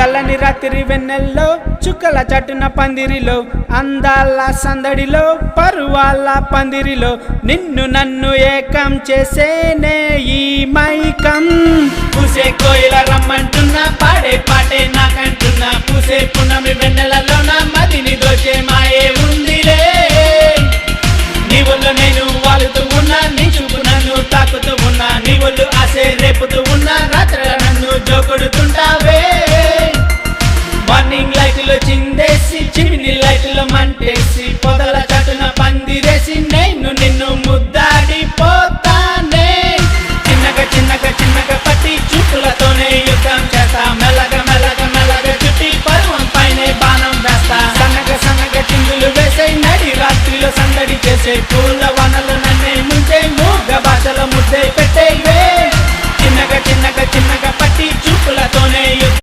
చల్లని రాత్రి వెన్నెల్లో చుక్కల చటున పందిరిలో అందాల సందడిలో పరువాల పందిరిలో నిన్ను నన్ను ఏకం చేసేనే ఈ మైకం. పూసే కోయిల రమ్మంటున్నా పాడే పాటే నాకంటున్నా పూసే పున్నమి వెన్నెలలో నా మదిని దోచే మాయే ఉందిలే. నీ వల్ల నేను వాలుతూ చిమిని లైట్లు మంటేసి పొదల చటున పందిరేసి నేను నిన్ను ముద్దాడిపోతానే. చిన్నగా చిన్నగా చిన్నగా పట్టి చూపులతోనే యుద్ధం చేస్తా. మెల్లగ మెల్లగ మెల్లగ చుట్టి పరువం పైన బాణం వేస్తా. సన్నగ సన్నగ చిందులు వేసే నడి రాత్రిలో సందడి చేసే పూల